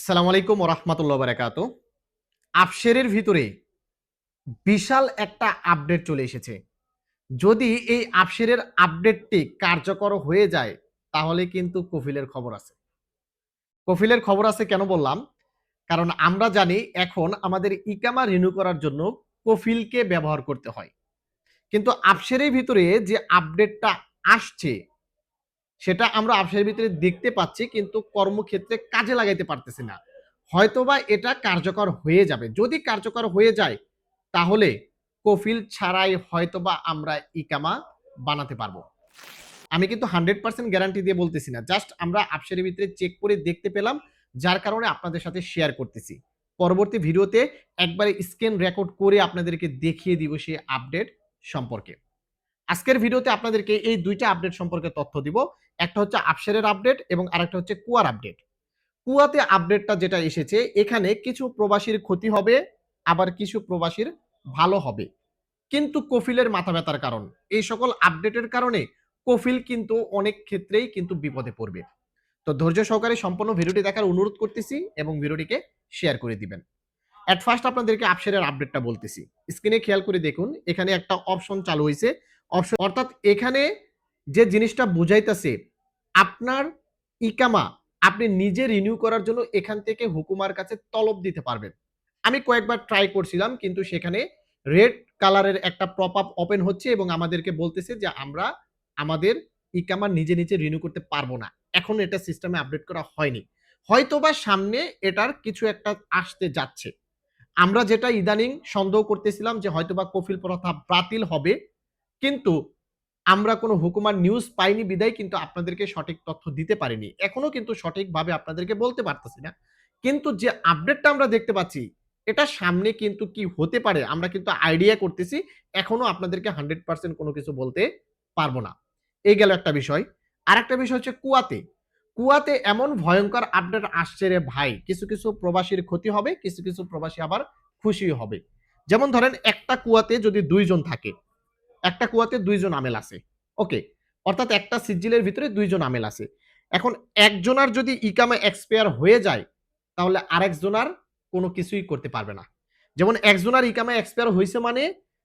আসসালামু আলাইকুম রহমতুল্লাহ বারাকাত আফশেরের ভিতরে বিশাল একটা আপডেট চলে এসেছে। যদি এই আফশেরের আপডেটটি কার্যকর হয়ে যায়, তাহলে কিন্তু কফিলের খবর আছে। কফিলের খবর আছে কেন বললাম? কারণ আমরা জানি এখন আমাদের ইকামা রিনিউ করার জন্য কফিলকে ব্যবহার করতে হয়। কিন্তু আফশেরের ভিতরে যে আপডেটটা আসছে সেটা আমরা আফসের ভিতরে দেখতে পাচ্ছি, কিন্তু কর্মক্ষেত্রে কাজে লাগাইতে পারতেছি না। হয়তোবা এটা কার্যকর হয়ে যাবে। যদি কার্যকর হয়ে যায়, তাহলে কফিল ছাড়াই হয়তোবা আমরা ইকামা বানাতে পারব। আমি কিন্তু হান্ড্রেড পার্সেন্ট গ্যারান্টি দিয়ে বলতেছি না। জাস্ট আমরা আফসের ভিতরে চেক করে দেখতে পেলাম, যার কারণে আপনাদের সাথে শেয়ার করতেছি। পরবর্তী ভিডিওতে একবারে স্ক্রিন রেকর্ড করে আপনাদেরকে দেখিয়ে দিব সেই আপডেট সম্পর্কে। আজকের ভিডিওতে আপনাদেরকে এই দুইটা আপডেট সম্পর্কে তথ্য দিব। একটা হচ্ছে আপসারের আপডেট এবং আরেকটা হচ্ছে কুয়ার আপডেট কুয়াতে আপডেটটা যেটা এসেছে, এখানে কিছু প্রবাসীর ক্ষতি হবে, আবার কিছু প্রবাসীর ভালো হবে। কিন্তু কফিলের মাথা ব্যথার কারণ। এই সকল আপডেটের কারণে কফিল কিন্তু অনেক ক্ষেত্রেই কিন্তু বিপদে পড়বে। তো ধৈর্য সহকারে সম্পূর্ণ ভিডিওটি দেখার অনুরোধ করতেছি এবং ভিডিওটিকে শেয়ার করে দিবেন। অ্যাট ফার্স্ট আপনাদেরকে আপসারের আপডেটটা বলতেছি। স্ক্রিনে খেয়াল করে দেখুন, এখানে একটা অপশন চালু হয়েছে। অপশন অর্থাৎ এখানে যে জিনিসটা বুঝাইতেছে আপনার ইকামা আপনি নিজে রিনিউ করার জন্য এখান থেকে হুকুমার কাছে তলব দিতে পারবেন। আমি কয়েকবার ট্রাই করছিলাম, কিন্তু সেখানে রেড কালারের একটা প্রপ আপ ওপেন হচ্ছে এবং আমাদেরকে বলতেছে যে আমরা আমাদের ইকামা নিজে নিজে রিনিউ করতে পারব না। এখন এটা সিস্টেমে আপডেট করা হয়নি। হয়তোবা সামনে এটার কিছু একটা আসতে যাচ্ছে। আমরা যেটা ইদানিং সন্দেহ করতেছিলাম যে হয়তোবা কফিল প্রথা বাতিল হবে, কিন্তু আমরা কোনো হুকুমার নিউজ পাইনি বিদায়, কিন্তু আপনাদেরকে সঠিক তথ্য দিতে পারিনি। এখনও কিন্তু সঠিকভাবে আপনাদেরকে বলতে পারতেছি না। কিন্তু যে আপডেটটা আমরা দেখতে পাচ্ছি, এটা সামনে কিন্তু কি হতে পারে, আমরা কিন্তু আইডিয়া করতেছি, এখনও আপনাদেরকে হান্ড্রেড পার্সেন্ট কোনো কিছু বলতে পারব না। এই গেল একটা বিষয়। আর একটা বিষয় হচ্ছে কুয়াতে। কুয়াতে এমন ভয়ঙ্কর আপডেট আসছে রে ভাই, কিছু কিছু প্রবাসীর ক্ষতি হবে, কিছু কিছু প্রবাসী আবার খুশি হবে। যেমন ধরেন একটা কুয়াতে যদি দুইজন থাকে, একটা কুয়াতে দুইজন আমেল আছে। ওকে অর্থাৎ একটা সিজিলের ভিতরে দুইজন আমেল আছে। এখন একজনার যদি ইকামে এক্সপায়ার হয়ে যায়, তাহলে আরেকজনার কোনো কিছুই করতে পারবে না। যেমন একজনার ইকামে এক্সপায়ার হয়েছে মানে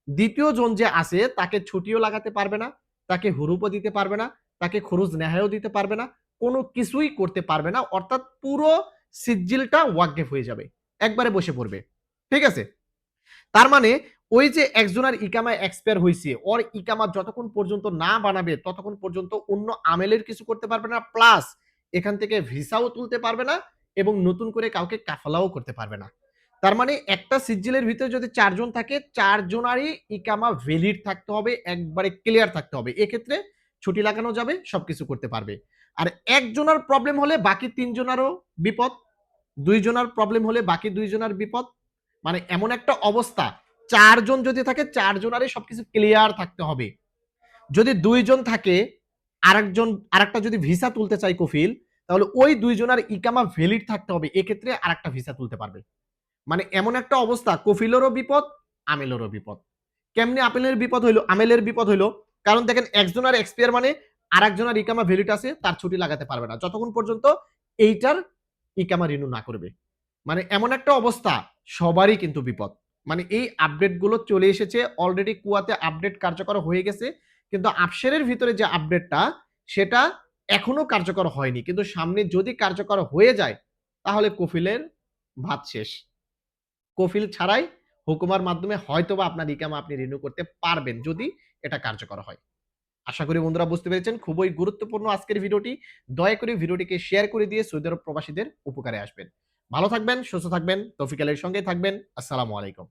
দ্বিতীয় জন যে আছে, তাকে ছুটিও লাগাতে পারবে না, তাকে হুরুপও দিতে পারবে না, তাকে খরচ নেহায়ও দিতে পারবে না, কোনো কিছুই করতে পারবে না, অর্থাৎ পুরো সিজিলটা ওয়াকগেফ হয়ে যাবে, একবারে বসে পড়বে। ঠিক আছে? তার মানে ওই যে একজনের ইকামা এক্সপায়ার হয়েছে ওর ইকামা যতক্ষণ পর্যন্ত না বানাবে, ততক্ষণ পর্যন্ত অন্য আমেলের কিছু করতে পারবে না প্লাস এখান থেকে ভিসাও তুলতে পারবে না এবং নতুন করে কাউকে কাফালাও করতে পারবে না। তার মানে একটা সিজিলের ভিতরে যদি চারজন থাকে, চারজনারই ইকামা ভ্যালিড থাকতে হবে, একবারে ক্লিয়ার থাকতে হবে। এক্ষেত্রে ছুটি লাগানো যাবে, সবকিছু করতে পারবে। আর একজনের প্রবলেম হলে বাকি তিনজনারও বিপদ, দুইজনার প্রবলেম হলে বাকি দুইজনার বিপদ মানে এমন একটা অবস্থা চারজন যদি থাকে, চারজনারই সবকিছু ক্লিয়ার থাকতে হবে। যদি দুইজন থাকে, আরেকজন, আরেকটা যদি ভিসা তুলতে চাই কফিল, তাহলে ওই দুইজনের ইকামা ভ্যালিড থাকতে হবে। এক্ষেত্রে আরেকটা ভিসা তুলতে পারবে। মানে এমন একটা অবস্থা, কফিলেরও বিপদ, আমেলেরও বিপদ। কেমনি আপেলের বিপদ হইল? আমেলের বিপদ হইল, কারণ দেখেন একজনের এক্সপায়ার মানে আরেকজনের ইকামা ভ্যালিড আছে, তার ছুটি লাগাতে পারবে না। যতক্ষণ পর্যন্ত এইটার ইকামা রিনিউ না করবে। মানে এমন একটা অবস্থা, সবারই কিন্তু বিপদ। মানে এই আপডেটগুলো চলে এসেছে অলরেডি কুয়াতে আপডেট কার্যকর হয়ে গেছে, কিন্তু আপসেরের ভিতরে যে আপডেটটা সেটা এখনও কার্যকর হয়নি। কিন্তু সামনে যদি কার্যকর হয়ে যায়, তাহলে কফিলের ভাত শেষ। কফিল ছাড়াই হুকুমার মাধ্যমে হয়তোবা আপনার ইকামা আপনি রিনিউ করতে পারবেন, যদি এটা কার্যকর হয়। আশা করি বন্ধুরা বুঝতে পেরেছেন, খুবই গুরুত্বপূর্ণ আজকের ভিডিওটি। দয়া করে ভিডিওটিকে শেয়ার করে দিয়ে সৌদি আরব প্রবাসীদের উপকারে আসবেন। ভালো থাকবেন, সুস্থ থাকবেন তফিকালের সঙ্গে থাকবেন। আসসালামু আলাইকুম।